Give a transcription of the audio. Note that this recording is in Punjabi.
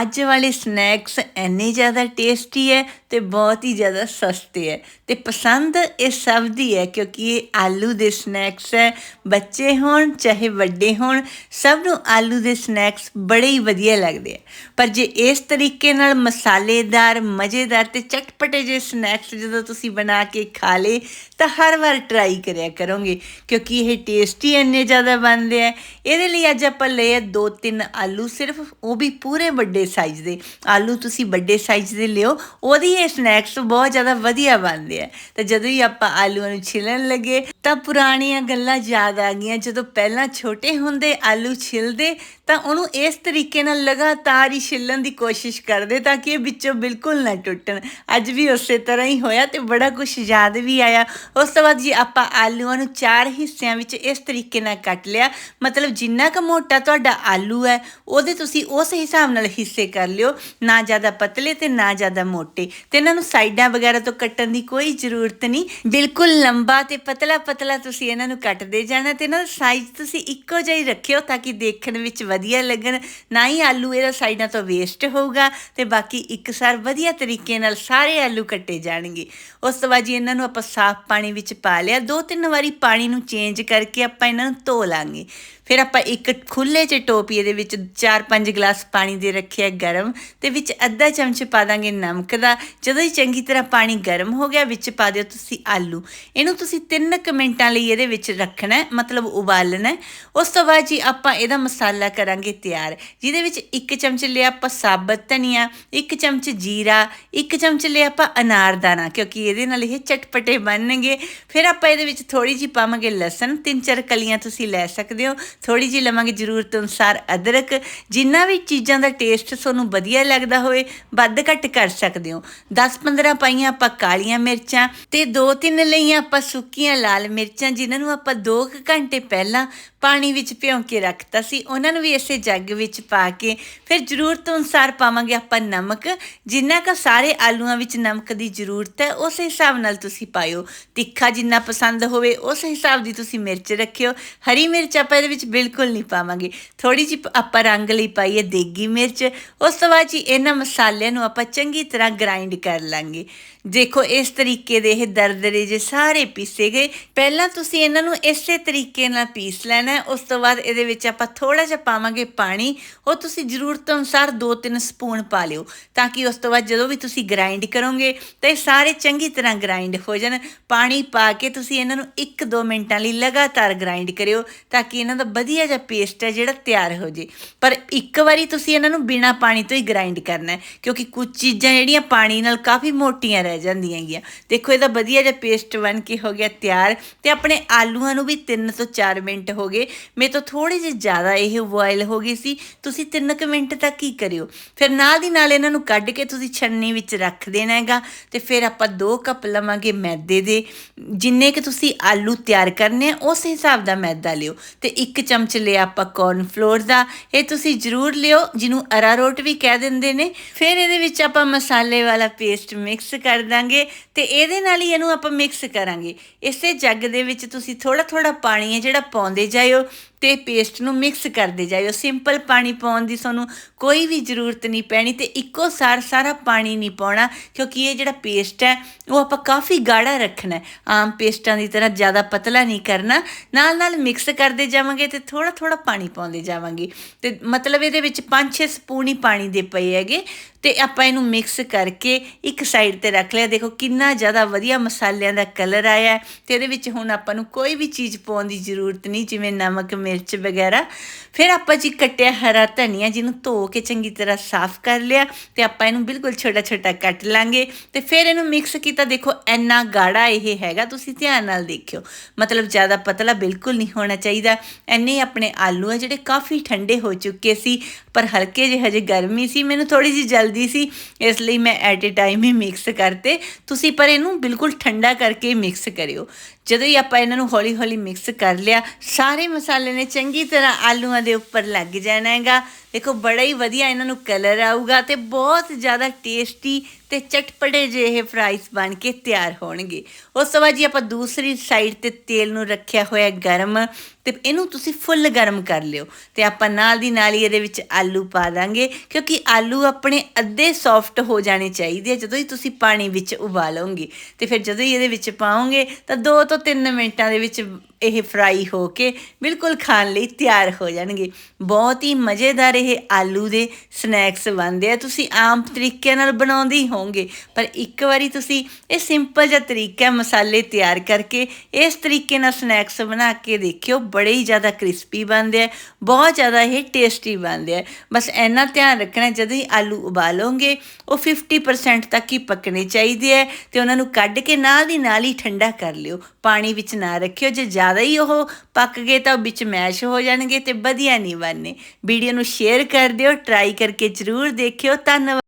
ਅੱਜ ਵਾਲੇ ਸਨੈਕਸ ਇੰਨੇ ਜ਼ਿਆਦਾ ਟੇਸਟੀ ਹੈ ਤੇ ਬਹੁਤ ਹੀ ਜ਼ਿਆਦਾ ਸਸਤੇ ਹੈ। ਤੇ ਪਸੰਦ ਇਹ ਸਭ ਦੀ ਹੈ ਕਿਉਂਕਿ ਇਹ ਆਲੂ ਦੇ ਸਨੈਕਸ ਹੈ। ਬੱਚੇ ਹੋਣ, ਚਾਹੇ ਵੱਡੇ ਹੋਣ, ਸਭ ਨੂੰ ਆਲੂ ਦੇ ਸਨੈਕਸ ਬੜੇ ਹੀ ਵਧੀਆ ਲੱਗਦੇ ਆ। ਪਰ ਜੇ ਇਸ ਤਰੀਕੇ ਨਾਲ ਮਸਾਲੇਦਾਰ, ਮਜ਼ੇਦਾਰ ਤੇ ਚਟਪਟੇ ਜਿਹੇ ਸਨੈਕਸ ਜਦੋਂ ਤੁਸੀਂ ਬਣਾ ਕੇ ਖਾ ਲੇ ਤਾਂ ਹਰ ਵਾਰ ਟਰਾਈ ਕਰਿਆ ਕਰੋਗੇ, ਕਿਉਂਕਿ ਇਹ ਟੇਸਟੀ ਇੰਨੇ ਜ਼ਿਆਦਾ ਬਣਦੇ ਆ। ਇਹਦੇ ਲਈ ਅੱਜ ਆਪਾਂ ਲਏ ਆ ਦੋ ਤਿੰਨ ਆਲੂ, ਸਿਰਫ ਉਹ ਵੀ ਪੂਰੇ ਵੱਡੇ ਸਾਈਜ਼ ਦੇ। ਆਲੂ ਤੁਸੀਂ ਵੱਡੇ ਸਾਈਜ਼ ਦੇ ਲਿਓ, ਉਹਦੀ ਇਹ ਸਨੈਕਸ ਬਹੁਤ ਜ਼ਿਆਦਾ ਵਧੀਆ ਬਣਦੇ ਆ। ਤਾਂ ਜਦੋਂ ਹੀ ਆਪਾਂ ਆਲੂਆਂ ਨੂੰ ਛਿਲਣ ਲੱਗੇ ਤਾਂ ਪੁਰਾਣੀਆਂ ਗੱਲਾਂ ਯਾਦ ਆ ਗਈਆਂ। ਜਦੋਂ ਪਹਿਲਾਂ ਛੋਟੇ ਹੁੰਦੇ ਆਲੂ ਛਿਲਦੇ, ਤਾਂ ਉਹਨੂੰ ਇਸ ਤਰੀਕੇ ਨਾਲ ਲਗਾਤਾਰ ਹੀ ਛਿੱਲਣ ਦੀ ਕੋਸ਼ਿਸ਼ ਕਰਦੇ ਤਾਂ ਕਿ ਇਹ ਵਿੱਚੋਂ ਬਿਲਕੁਲ ਨਾ ਟੁੱਟਣ। ਅੱਜ ਵੀ ਉਸੇ ਤਰ੍ਹਾਂ ਹੀ ਹੋਇਆ ਤੇ ਬੜਾ ਕੁਝ ਯਾਦ ਵੀ ਆਇਆ। ਉਸ ਤੋਂ ਬਾਅਦ ਜੀ ਆਪਾਂ ਆਲੂਆਂ ਨੂੰ ਚਾਰ ਹਿੱਸਿਆਂ ਵਿੱਚ ਇਸ ਤਰੀਕੇ ਨਾਲ ਕੱਟ ਲਿਆ। ਮਤਲਬ ਜਿੰਨਾ ਕੁ ਮੋਟਾ ਤੁਹਾਡਾ ਆਲੂ ਹੈ, ਉਹਦੇ ਤੁਸੀਂ ਉਸ ਹਿਸਾਬ ਨਾਲ ਹਿੱਸੇ ਕਰ ਲਿਓ। ਨਾ ਜ਼ਿਆਦਾ ਪਤਲੇ ਤੇ ਨਾ ਜ਼ਿਆਦਾ ਮੋਟੇ। ਤੇ ਇਹਨਾਂ ਨੂੰ ਸਾਈਡਾਂ ਵਗੈਰਾ ਤੋਂ ਕੱਟਣ ਦੀ ਕੋਈ ਜ਼ਰੂਰਤ ਨਹੀਂ। ਬਿਲਕੁਲ ਲੰਬਾ ਤੇ ਪਤਲਾ ਪਤਲਾ ਤੁਸੀਂ ਇਹਨਾਂ ਨੂੰ ਕੱਟਦੇ ਜਾਣਾ ਤੇ ਇਹਨਾਂ ਦਾ ਸਾਈਜ਼ ਤੁਸੀਂ ਇੱਕੋ ਜਿਹਾ ਹੀ ਰੱਖਿਓ ਤਾਂ ਕਿ ਦੇਖਣ ਵਿੱਚ ਵਧੀਆ ਲੱਗਣ। ਨਾ ਹੀ ਆਲੂ ਇਹਦਾ ਸਾਈਡਾਂ ਤੋਂ ਵੇਸਟ ਹੋਊਗਾ ਤੇ ਬਾਕੀ ਇੱਕਸਾਰ ਵਧੀਆ ਤਰੀਕੇ ਨਾਲ ਸਾਰੇ ਆਲੂ ਕੱਟੇ ਜਾਣਗੇ। ਉਸ ਤੋਂ ਬਾਅਦ ਜੀ ਇਹਨਾਂ ਨੂੰ ਆਪਾਂ ਸਾਫ਼ ਪਾਣੀ ਵਿੱਚ ਪਾ ਲਿਆ। ਦੋ ਤਿੰਨ ਵਾਰੀ ਪਾਣੀ ਨੂੰ ਚੇਂਜ ਕਰਕੇ ਆਪਾਂ ਇਹਨਾਂ ਨੂੰ ਧੋ ਲਾਂਗੇ। ਫਿਰ ਆਪਾਂ ਇੱਕ ਖੁੱਲੇ ਚ ਟੋਪੀਏ ਦੇ ਵਿੱਚ 4-5 ਗਲਾਸ ਪਾਣੀ ਦੇ ਰੱਖਿਆ ਗਰਮ ਤੇ ਵਿੱਚ ਅੱਧਾ ਚਮਚ ਪਾ ਦਾਂਗੇ ਨਮਕ ਦਾ। ਜਦੋਂ ਹੀ ਚੰਗੀ ਤਰ੍ਹਾਂ ਪਾਣੀ ਗਰਮ ਹੋ ਗਿਆ, ਵਿੱਚ ਪਾ ਦਿਓ ਤੁਸੀਂ ਆਲੂ। ਇਹਨੂੰ ਤੁਸੀਂ 3 ਕੁ ਮਿੰਟਾਂ ਲਈ ਇਹਦੇ ਵਿੱਚ ਰੱਖਣਾ, ਮਤਲਬ ਉਬਾਲਣਾ। ਉਸ ਤੋਂ ਬਾਅਦ ਜੀ ਆਪਾਂ ਇਹਦਾ ਮਸਾਲਾ ਕਰਾਂਗੇ ਤਿਆਰ। ਜਿਹਦੇ ਵਿੱਚ ਇੱਕ ਚਮਚ ਲਿਆ ਆਪਾਂ ਸਾਬਤ ਧਨੀਆ, ਇੱਕ ਚਮਚ ਜੀਰਾ, ਇੱਕ ਚਮਚ ਲਿਆ ਆਪਾਂ ਅਨਾਰਦਾਨਾ ਕਿਉਂਕਿ ਇਹਦੇ ਨਾਲ ਇਹ ਚਟਪਟੇ ਬਣਨਗੇ। ਫਿਰ ਆਪਾਂ ਇਹਦੇ ਵਿੱਚ ਥੋੜੀ ਜਿਹੀ ਪਾਵਾਂਗੇ ਲਸਣ। ਤਿੰਨ ਚਾਰ ਕਲੀਆਂ ਤੁਸੀਂ ਲੈ ਸਕਦੇ ਹੋ। ਥੋੜੀ ਜਿਹੀ ਲਵਾਂਗੇ ਜ਼ਰੂਰਤ ਅਨੁਸਾਰ ਅਦਰਕ। ਜਿੰਨਾ ਵੀ ਚੀਜ਼ਾਂ ਦਾ ਟੇਸਟ ਤੁਹਾਨੂੰ ਵਧੀਆ ਲੱਗਦਾ ਹੋਵੇ, ਵੱਧ ਘੱਟ ਕਰ ਸਕਦੇ ਹੋ। 10-15 ਪਾਈਆਂ ਆਪਾਂ ਕਾਲੀਆਂ ਮਿਰਚਾਂ ਤੇ 2-3 ਲਈਆਂ ਆਪਾਂ ਸੁੱਕੀਆਂ ਲਾਲ ਮਿਰਚਾਂ ਜਿਨ੍ਹਾਂ ਨੂੰ ਆਪਾਂ 2 ਘੰਟੇ ਪਹਿਲਾਂ ਪਾਣੀ ਵਿੱਚ ਭਿਉਂ ਕੇ ਰੱਖਤਾ ਸੀ, ਉਹਨਾਂ ਨੂੰ ਵੀ ਇਸੇ ਜੱਗ ਵਿੱਚ ਪਾ ਕੇ ਫਿਰ ਜ਼ਰੂਰਤ ਅਨੁਸਾਰ ਪਾਵਾਂਗੇ ਆਪਾਂ ਨਮਕ। ਜਿੰਨਾ ਕ ਸਾਰੇ ਆਲੂਆਂ ਵਿੱਚ ਨਮਕ ਦੀ ਜ਼ਰੂਰਤ ਹੈ, ਉਸ ਹਿਸਾਬ ਨਾਲ ਤੁਸੀਂ ਪਾਇਓ। ਤਿੱਖਾ ਜਿੰਨਾ ਪਸੰਦ ਹੋਵੇ, ਉਸ ਹਿਸਾਬ ਦੀ ਤੁਸੀਂ ਮਿਰਚ ਰੱਖਿਓ। ਹਰੀ ਮਿਰਚ ਆਪਾਂ ਇਹਦੇ ਵਿੱਚ ਬਿਲਕੁਲ ਨਹੀਂ ਪਾਵਾਂਗੇ। ਥੋੜੀ ਜਿਹੀ ਆਪਾਂ ਰੰਗ ਲਈ ਪਾਈਏ ਦੇਗੀ ਮਿਰਚ, ਉਸ ਤੋਂ ਬਾਅਦ ਜੀ ਇਹਨਾਂ ਮਸਾਲਿਆਂ ਨੂੰ ਆਪਾਂ ਚੰਗੀ ਤਰ੍ਹਾਂ ਗ੍ਰਾਈਂਡ ਕਰ ਲਾਂਗੇ। ਦੇਖੋ ਇਸ ਤਰੀਕੇ ਦੇ ਇਹ ਦਰਦਰੇ ਜੇ ਸਾਰੇ ਪੀਸੇ ਗਏ ਪਹਿਲਾਂ ਤੁਸੀਂ ਇਹਨਾਂ ਨੂੰ ਇਸੇ ਤਰੀਕੇ ਨਾਲ ਪੀਸ ਲੈਣਾ ਉਸ ਤੋਂ ਬਾਅਦ ਇਹਦੇ ਵਿੱਚ ਆਪਾਂ ਥੋੜਾ ਜਿਹਾ ਪਾਵਾਂਗੇ ਪਾਣੀ। ਉਹ ਤੁਸੀਂ ਜ਼ਰੂਰਤ ਅਨੁਸਾਰ 2-3 ਸਪੂਨ ਪਾ ਲਿਓ ਤਾਂ ਕਿ ਉਸ ਤੋਂ ਬਾਅਦ ਜਦੋਂ ਵੀ ਤੁਸੀਂ ਗ੍ਰਾਈਂਡ ਕਰੋਗੇ ਤਾਂ ਇਹ ਸਾਰੇ ਚੰਗੀ ਤਰ੍ਹਾਂ ਗ੍ਰਾਈਂਡ ਹੋ ਜਾਣ। ਪਾਣੀ ਪਾ ਕੇ ਤੁਸੀਂ ਇਹਨਾਂ ਨੂੰ 1-2 ਮਿੰਟਾਂ ਲਈ ਲਗਾਤਾਰ ਗ੍ਰਾਈਂਡ ਕਰਿਓ ਤਾਂ ਕਿ ਇਹਨਾਂ ਦਾ ਵਧੀਆ ਜਿਹਾ ਪੇਸਟ ਹੈ ਜਿਹੜਾ ਤਿਆਰ ਹੋ ਜੇ। ਪਰ ਇੱਕ ਵਾਰੀ ਤੁਸੀਂ ਇਹਨਾਂ ਨੂੰ ਬਿਨਾਂ ਪਾਣੀ ਤੋਂ ਹੀ ਗ੍ਰਾਈਂਡ ਕਰਨਾ ਹੈ ਕਿਉਂਕਿ ਕੁਝ ਚੀਜ਼ਾਂ ਜਿਹੜੀਆਂ ਪਾਣੀ ਨਾਲ ਕਾਫੀ ਮੋਟੀਆਂ ਰਹਿ ਜਾਂਦੀਆਂ ਹੈਗੀਆਂ। ਦੇਖੋ ਇਹਦਾ ਵਧੀਆ ਜਿਹਾ ਪੇਸਟ ਬਣ ਕੇ ਹੋ ਗਿਆ ਤਿਆਰ। ਤੇ ਆਪਣੇ ਆਲੂਆਂ ਨੂੰ ਵੀ 3 ਤੋਂ 4 ਮਿੰਟ ਹੋ ਗਏ। ਮੇਰੇ ਤੋਂ ਥੋੜੀ ਜਿਹੀ ਜ਼ਿਆਦਾ ਇਹ ਬੋਇਲ ਹੋ ਗਈ ਸੀ। ਤੁਸੀਂ 3 ਕੁ ਮਿੰਟ ਤੱਕ ਹੀ ਕਰਿਓ? ਫਿਰ ਨਾਲ ਦੀ ਨਾਲ ਇਹਨਾਂ ਨੂੰ ਕੱਢ ਕੇ ਤੁਸੀਂ ਛੰਨੀ ਵਿੱਚ ਰੱਖ ਦੇਣਾ ਹੈਗਾ ਤੇ ਫਿਰ ਆਪਾਂ 2 ਕੱਪ ਲਵਾਂਗੇ ਮੈਦੇ ਦੇ। ਜਿੰਨੇ ਕਿ ਤੁਸੀਂ ਆਲੂ ਤਿਆਰ ਕਰਨੇ ਆ, ਉਸ ਹਿਸਾਬ ਦਾ ਮੈਦਾ ਲਿਓ। ਤੇ ਇੱਕ ਚਮਚ ਲਿਆ ਆਪਾਂ ਕੌਰਨ ਫਲੋਰ ਦਾ। ਇਹ ਤੁਸੀਂ ਜ਼ਰੂਰ ਲਿਓ, ਜਿਹਨੂੰ ਅਰਾਰੋਟ ਵੀ ਕਹਿ ਦਿੰਦੇ ਨੇ। ਫਿਰ ਇਹਦੇ ਵਿੱਚ ਆਪਾਂ ਮਸਾਲੇ ਵਾਲਾ ਪੇਸਟ ਮਿਕਸ ਕਰ ਦਾਂਗੇ ਤੇ ਇਹਦੇ ਨਾਲ ਹੀ ਇਹਨੂੰ ਆਪਾਂ ਮਿਕਸ ਕਰਾਂਗੇ। ਇਸੇ ਜੱਗ ਦੇ ਵਿੱਚ ਤੁਸੀਂ ਥੋੜਾ ਥੋੜਾ ਪਾਣੀ ਹੈ ਜਿਹੜਾ ਪਾਉਂਦੇ ਜਾਇਓ ਤੇ ਪੇਸਟ ਨੂੰ ਮਿਕਸ ਕਰਦੇ ਜਾਇਓ। ਸਿੰਪਲ ਪਾਣੀ ਪਾਉਣ ਦੀ ਤੁਹਾਨੂੰ ਕੋਈ ਵੀ ਜ਼ਰੂਰਤ ਨਹੀਂ ਪੈਣੀ ਤੇ ਇੱਕੋ ਸਾਰ ਸਾਰਾ ਪਾਣੀ ਨਹੀਂ ਪਾਉਣਾ ਕਿਉਂਕਿ ਇਹ ਜਿਹੜਾ ਪੇਸਟ ਹੈ, ਉਹ ਆਪਾਂ ਕਾਫੀ ਗਾੜਾ ਰੱਖਣਾ ਆਮ ਪੇਸਟਾਂ ਦੀ ਤਰ੍ਹਾਂ ਜ਼ਿਆਦਾ ਪਤਲਾ ਨਹੀਂ ਕਰਨਾ। ਨਾਲ ਨਾਲ ਮਿਕਸ ਕਰਦੇ ਜਾਵਾਂਗੇ ਤੇ ਥੋੜਾ ਥੋੜਾ ਪਾਣੀ ਪਾਉਂਦੇ ਜਾਵਾਂਗੇ। ਤੇ ਮਤਲਬ ਇਹਦੇ ਵਿੱਚ 5-6 ਸਪੂਨ ਹੀ ਪਾਣੀ ਦੇ ਪਏ ਹੈਗੇ ਤੇ ਆਪਾਂ ਇਹਨੂੰ ਮਿਕਸ ਕਰਕੇ ਇੱਕ ਸਾਈਡ ਤੇ ਰੱਖ ਲਿਆ। ਦੇਖੋ ਕਿੰਨਾ ਜ਼ਿਆਦਾ ਵਧੀਆ ਮਸਾਲਿਆਂ ਦਾ ਕਲਰ ਆਇਆ ਤੇ ਇਹਦੇ ਵਿੱਚ ਹੁਣ ਆਪਾਂ ਨੂੰ ਕੋਈ ਵੀ ਚੀਜ਼ ਪਾਉਣ ਦੀ ਜ਼ਰੂਰਤ ਨਹੀਂ, ਜਿਵੇਂ ਨਮਕ, ਮਿਰਚ ਮਿਰਚ ਵਗੈਰਾ। ਫਿਰ ਆਪਾਂ ਜੀ ਕੱਟਿਆ ਹਰਾ ਧਨੀਆ, ਜਿਹਨੂੰ ਧੋ ਕੇ ਚੰਗੀ ਤਰ੍ਹਾਂ ਸਾਫ਼ ਕਰ ਲਿਆ ਤੇ ਆਪਾਂ ਇਹਨੂੰ ਬਿਲਕੁਲ ਛੋਟਾ ਛੋਟਾ ਕੱਟ ਲਾਂਗੇ। ਤੇ ਫਿਰ ਇਹਨੂੰ ਮਿਕਸ ਕੀਤਾ, ਦੇਖੋ ਇੰਨਾ ਗਾੜਾ ਇਹ ਹੈਗਾ, ਤੁਸੀਂ ਧਿਆਨ ਨਾਲ ਦੇਖਿਓ। ਮਤਲਬ ਜ਼ਿਆਦਾ ਪਤਲਾ ਬਿਲਕੁਲ ਨਹੀਂ ਹੋਣਾ ਚਾਹੀਦਾ। ਐਨੇ ਆਪਣੇ ਆਲੂ ਆ ਜਿਹੜੇ ਕਾਫੀ ਠੰਡੇ ਹੋ ਚੁੱਕੇ ਸੀ, ਪਰ ਹਲਕੇ ਜਿਹੇ ਹਜੇ ਗਰਮੀ ਸੀ, ਮੈਨੂੰ ਥੋੜੀ ਜਿਹੀ ਜਲਦੀ ਸੀ, ਇਸ ਲਈ ਮੈਂ ਐਟ ਅ ਟਾਈਮ ਹੀ ਮਿਕਸ ਕਰਤੇ। ਤੁਸੀਂ ਪਰ ਇਹਨੂੰ ਬਿਲਕੁਲ ਠੰਡਾ ਕਰਕੇ ਮਿਕਸ ਕਰਿਓ। ਜਦੋਂ ਹੀ ਆਪਾਂ ਇਹਨਾਂ ਨੂੰ ਹੌਲੀ-ਹੌਲੀ ਮਿਕਸ ਕਰ ਲਿਆ, ਸਾਰੇ ਮਸਾਲੇ ਨੇ ਚੰਗੀ ਤਰ੍ਹਾਂ ਆਲੂਆਂ ਦੇ ਉੱਪਰ ਲੱਗ ਜਾਣਾ ਹੈਗਾ। ਦੇਖੋ, ਬੜਾ ਹੀ ਵਧੀਆ ਇਹਨਾਂ ਨੂੰ ਕਲਰ ਆਊਗਾ ਤੇ ਬਹੁਤ ਜ਼ਿਆਦਾ ਟੇਸਟੀ ਤੇ ਚਟਪਟੇ ਜਿਹੇ ਫਰਾਈਸ ਬਣ ਕੇ ਤਿਆਰ ਹੋਣਗੇ। ਉਸ ਤੋਂ ਬਾਅਦ ਜੀ ਆਪਾਂ ਦੂਸਰੀ ਸਾਈਡ ਤੇ ਤੇਲ ਨੂੰ ਰੱਖਿਆ ਹੋਇਆ ਗਰਮ ਤੇ ਇਹਨੂੰ ਤੁਸੀਂ ਫੁੱਲ ਗਰਮ ਕਰ ਲਿਓ ਤੇ ਆਪਾਂ ਨਾਲ ਦੀ ਨਾਲ ਹੀ ਇਹਦੇ ਵਿੱਚ ਆਲੂ ਪਾ ਦਾਂਗੇ ਕਿਉਂਕਿ ਆਲੂ ਆਪਣੇ ਅੱਧੇ ਸੌਫਟ ਹੋ ਜਾਣੇ ਚਾਹੀਦੇ ਆ ਜਦੋਂ ਹੀ ਤੁਸੀਂ ਪਾਣੀ ਵਿੱਚ ਉਬਾਲੋਗੇ। ਤੇ ਫਿਰ ਜਦੋਂ ਹੀ ਇਹਦੇ ਵਿੱਚ ਪਾਓਗੇ ਤਾਂ 2 ਤੋਂ 3 ਮਿੰਟਾਂ ਦੇ ਵਿੱਚ ਇਹ ਫਰਾਈ ਹੋ ਕੇ ਬਿਲਕੁਲ ਖਾਣ ਲਈ ਤਿਆਰ ਹੋ ਜਾਣਗੇ। ਬਹੁਤ ਹੀ ਮਜ਼ੇਦਾਰ ਇਹ ਆਲੂ ਦੇ ਸਨੈਕਸ ਬਣਦੇ ਆ। ਤੁਸੀਂ ਆਮ ਤਰੀਕੇ ਨਾਲ ਬਣਾਉਂਦੇ ਹੀ ਹੋਵੋਗੇ, ਪਰ ਇੱਕ ਵਾਰੀ ਤੁਸੀਂ ਇਹ ਸਿੰਪਲ ਜਿਹਾ ਤਰੀਕਾ ਮਸਾਲੇ ਤਿਆਰ ਕਰਕੇ ਇਸ ਤਰੀਕੇ ਨਾਲ ਸਨੈਕਸ ਬਣਾ ਕੇ ਦੇਖਿਓ, ਬੜੇ ਹੀ ਜ਼ਿਆਦਾ ਕ੍ਰਿਸਪੀ ਬਣਦੇ ਆ, ਬਹੁਤ ਜ਼ਿਆਦਾ ਇਹ ਟੇਸਟੀ ਬਣਦੇ ਆ। ਬਸ ਇੰਨਾ ਧਿਆਨ ਰੱਖਣਾ, ਜਦੋਂ ਹੀ ਆਲੂ ਉਬਾਲੋਗੇ, ਉਹ 50% ਤੱਕ ਹੀ ਪੱਕਣੇ ਚਾਹੀਦੇ ਆ ਤੇ ਉਹਨਾਂ ਨੂੰ ਕੱਢ ਕੇ ਨਾਲ ਦੀ ਨਾਲ ਹੀ ਠੰਡਾ ਕਰ ਲਿਓ। ਪਾਣੀ ਵਿੱਚ ਨਾ ਰੱਖਿਓ, ਜੇ ਜ਼ਿਆਦਾ ਹੀ ਉਹ ਪੱਕ ਗਏ ਤਾਂ ਉਹ ਵਿੱਚ ਮੈਸ਼ ਹੋ ਜਾਣਗੇ ਤੇ ਵਧੀਆ ਨਹੀਂ ਬਣਨੇ। ਵੀਡੀਓ ਨੂੰ ਸ਼ੇਅਰ ਸ਼ੇਅਰ ਕਰ ਦਿਓ ਟਰਾਈ ਕਰਕੇ ਜ਼ਰੂਰ ਦੇਖਿਓ। ਧੰਨਵਾਦ।